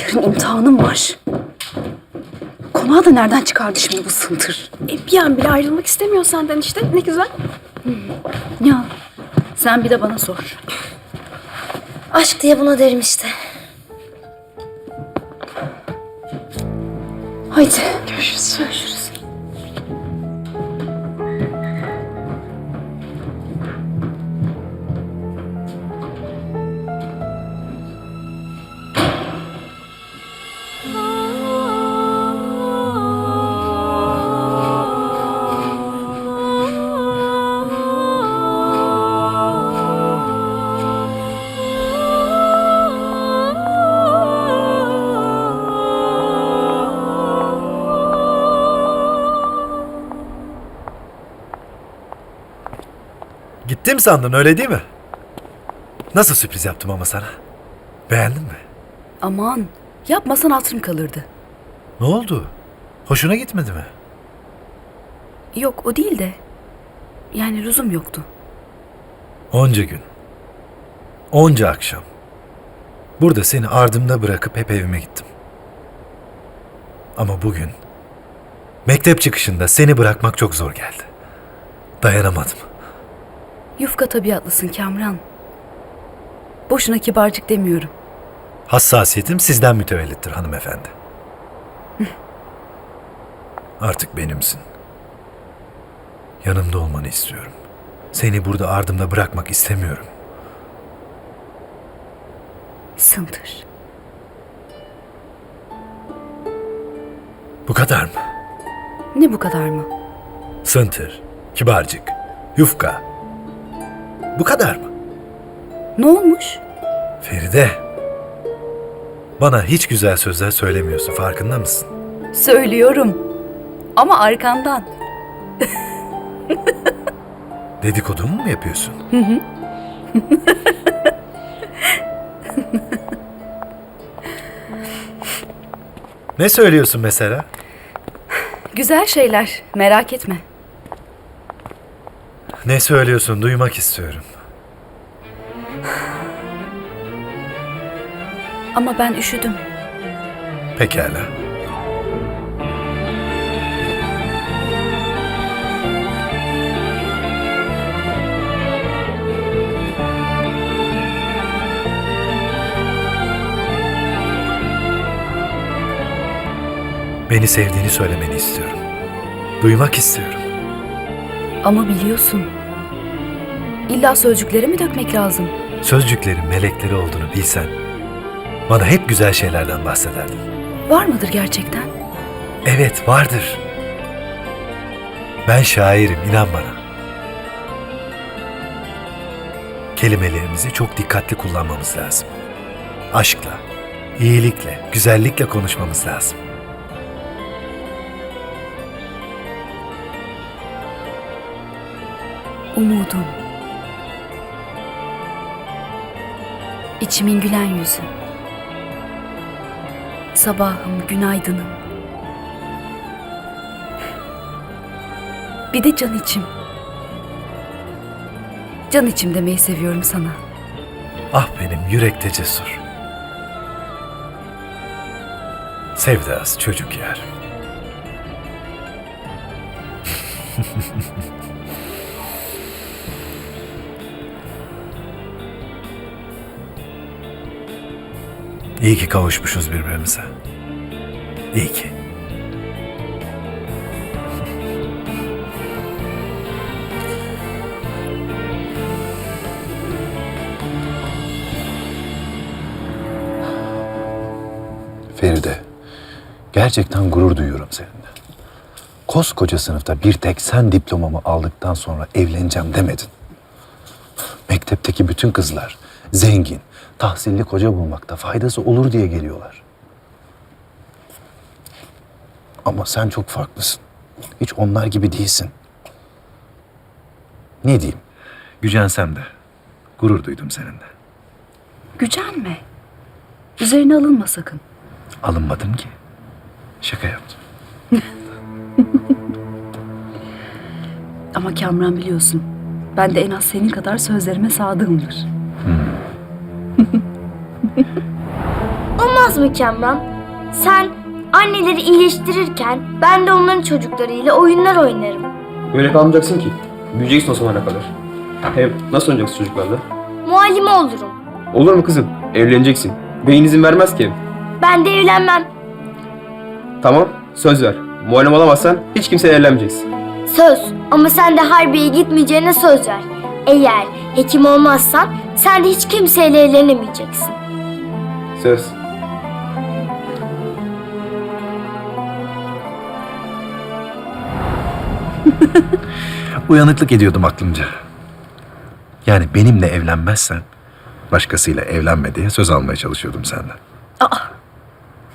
Yarın imtihanım var. Konağı da nereden çıkardı şimdi bu sıntır? E, bir an bile ayrılmak istemiyor senden işte. Ne güzel. Ya sen bir de bana sor. Aşk diye buna derim işte. Haydi. Görüşürüz. Görüşürüz. Gittim sandın öyle değil mi? Nasıl sürpriz yaptım ama sana? Beğendin mi? Aman yapmasan hatırım kalırdı. Ne oldu? Hoşuna gitmedi mi? Yok o değil de. Yani lüzum yoktu. Onca gün. Onca akşam. Burada seni ardımda bırakıp hep evime gittim. Ama bugün mektep çıkışında seni bırakmak çok zor geldi. Dayanamadım. Yufka tabiatlısın Kamran. Boşuna kibarcık demiyorum. Hassasiyetim sizden mütevellittir hanımefendi. Artık benimsin. Yanımda olmanı istiyorum. Seni burada ardımda bırakmak istemiyorum. Sıntır. Bu kadar mı? Ne bu kadar mı? Sıntır, kibarcık, yufka. Bu kadar mı? Ne olmuş? Feride. Bana hiç güzel sözler söylemiyorsun farkında mısın? Söylüyorum. Ama arkandan. Dedikodumu mu yapıyorsun? ne söylüyorsun mesela? Güzel şeyler. Merak etme. Ne söylüyorsun duymak istiyorum. Ama ben üşüdüm. Pekala. Beni sevdiğini söylemeni istiyorum. Duymak istiyorum. Ama biliyorsun. İlla sözcükleri mi dökmek lazım? Sözcüklerin melekleri olduğunu bilsen, bana hep güzel şeylerden bahsederdin. Var mıdır gerçekten? Evet, vardır. Ben şairim, inan bana. Kelimelerimizi çok dikkatli kullanmamız lazım. Aşkla, iyilikle, güzellikle konuşmamız lazım. Umudum. İçimin gülen yüzü. Sabahım, günaydınım. Bir de can içim. Can içim demeyi seviyorum sana. Ah benim yürekte cesur. Sevdası çocuk yer. İyi ki kavuşmuşuz birbirimize. İyi ki. Feride, gerçekten gurur duyuyorum seninle. Koskoca sınıfta bir tek sen diplomamı aldıktan sonra evleneceğim demedin. Mektepteki bütün kızlar zengin, tahsilli koca bulmakta faydası olur diye geliyorlar. Ama sen çok farklısın. Hiç onlar gibi değilsin. Ne diyeyim? Gücensem de gurur duydum seninle. Gücenme. Üzerine alınma sakın. Alınmadım ki. Şaka yaptım. Ama Kamran biliyorsun. Ben de en az senin kadar sözlerime sadığımdır. Olmaz mı Kemran? Sen anneleri iyileştirirken ben de onların çocuklarıyla oyunlar oynarım. Öyle kalmayacaksın ki. Büyüyeceksin o zamana kadar. Hem nasıl oynayacaksın çocuklarla? Muallime olurum. Olur mu kızım? Evleneceksin. Beyin izin vermez ki. Ben de evlenmem. Tamam, söz ver. Muallim olamazsan hiç kimseyle evlenmeyeceksin. Söz. Ama sen de harbiye gitmeyeceğine söz ver. Eğer hekim olmazsan sen de hiç kimseyle evlenemeyeceksin. Söz. Uyanıklık ediyordum aklımca. Yani benimle evlenmezsen başkasıyla evlenme diye söz almaya çalışıyordum senden.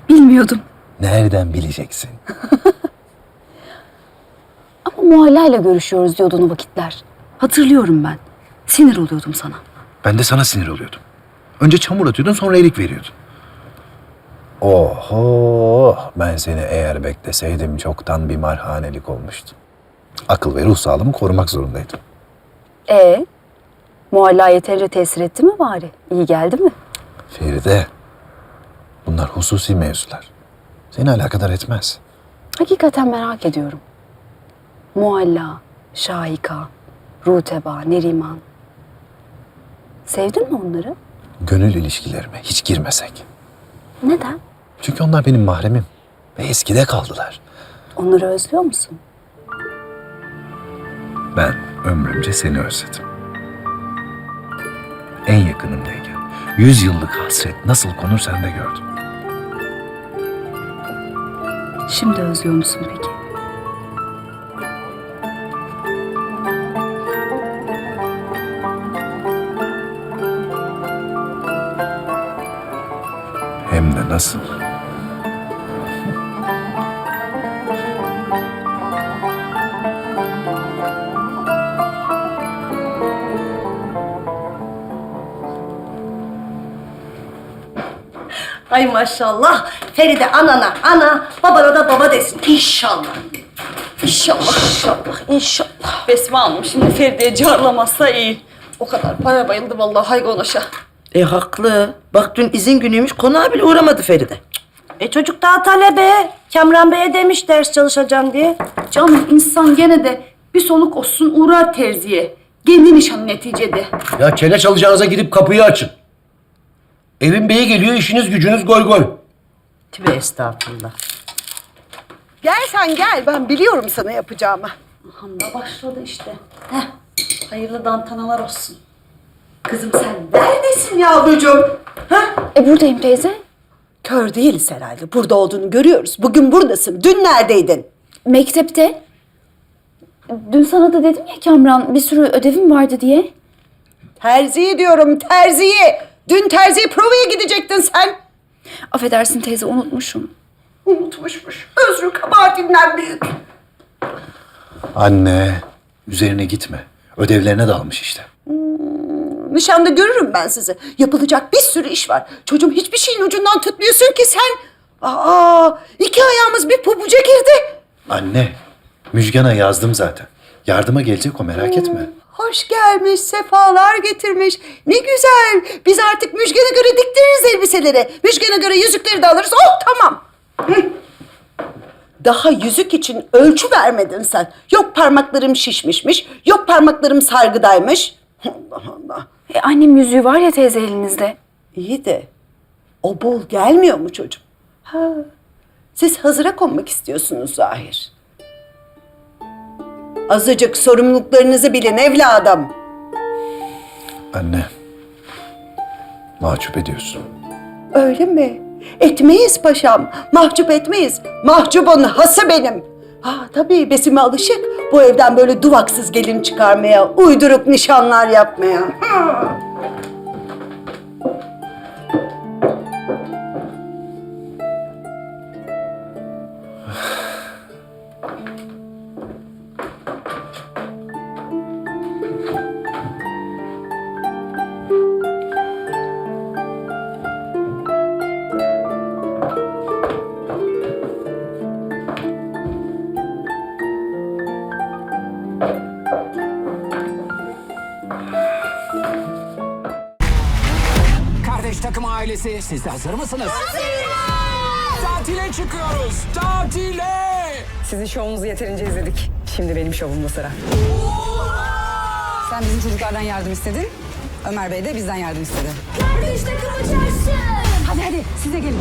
Bilmiyordum. Nereden bileceksin? Ama Muhalla'yla görüşüyoruz diyordun o vakitler. Hatırlıyorum ben. Sinir oluyordum sana. Ben de sana sinir oluyordum. Önce çamur atıyordun sonra erik veriyordun. Oho, ben seni eğer bekleseydim çoktan bir marhanelik olmuştum. Akıl ve ruh sağlığımı korumak zorundaydım. E Muhalla yeterince tesir etti mi bari? İyi geldi mi? Feride, bunlar hususi mevzular. Seni alakadar etmez. Hakikaten merak ediyorum. Mualla, Şahika, Ruteba, Neriman. Sevdin mi onları? Gönül ilişkilerime hiç girmesek. Neden? Çünkü onlar benim mahremim ve eskide kaldılar. Onları özlüyor musun? Ben ömrümce seni özledim. En yakınımdayken yüz yıllık hasret nasıl konur sende gördüm. Şimdi özlüyor musun peki? Hem de nasıl. Ay maşallah. Feride anana ana, babana da baba desin. İnşallah. İnşallah, inşallah, inşallah. Besme Hanım şimdi Feride'ye carlamazsa iyi. O kadar para bayıldı vallahi haygonoşa. E haklı. Bak dün izin günüymüş konağa bile uğramadı Feride. E çocuk daha talebe. Kamran Bey'e demiş ders çalışacağım diye. Canım insan gene de bir soluk olsun uğrar terziye. Kendi nişanı neticede. Ya çene çalacağınıza gidip kapıyı açın. Evin beyi geliyor, işiniz gücünüz goy goy. Tübe estağfurullah. Gel sen gel. Ben biliyorum sana yapacağımı. Hamla başladı işte. Heh, hayırlı dantanalar olsun. Kızım sen Neredesin yavrucuğum? Ha? E buradayım teyze. Kör değiliz herhalde. Burada olduğunu görüyoruz. Bugün buradasın. Dün neredeydin? Mektepte. Dün sana da dedim ya Kamran bir sürü ödevim vardı diye. Terziyi diyorum terziyi. Dün terziye provaya gidecektin sen. Affedersin teyze unutmuşum. Unutmuşmuş. Özrü kabahatinden büyük. Anne, üzerine gitme. Ödevlerine dalmış işte. Nişanda görürüm ben sizi. Yapılacak bir sürü iş var. Çocuğum hiçbir şeyin ucundan tutmuyorsun ki sen. Aa, iki ayağımız bir pabuca girdi. Anne, Müjgan'a yazdım zaten. Yardıma gelecek o merak etme. Hoş gelmiş, sefalar getirmiş. Ne güzel. Biz artık Müjgan'a göre diktiririz elbiseleri. Müjgan'a göre yüzükleri de alırız. Oh tamam. Hı. Daha yüzük için ölçü vermedin sen. Yok parmaklarım şişmişmiş, yok parmaklarım sargıdaymış. Allah Allah. E, annem yüzüğü var ya teyze elinizde. İyi de o bol gelmiyor mu çocuğum? Ha, siz hazıra konmak istiyorsunuz zahir. Azıcık sorumluluklarınızı bilin evladım. Anne, mahcup ediyorsun. Öyle mi? Etmeyiz paşam. Mahcup etmeyiz. Mahcubun hası benim. Ha tabii Besime alışık. Bu evden böyle duvaksız gelin çıkarmaya, uyduruk nişanlar yapmaya. Ha. Ailesi. Siz de hazır mısınız? Tatile çıkıyoruz. Tatile. Sizin şovunuzu yeterince izledik. Şimdi benim şovumda sıra. Sen bizim çocuklardan yardım istedin. Ömer Bey de bizden yardım istedi. Kardeş takımı çarşı. Hadi hadi size gelin.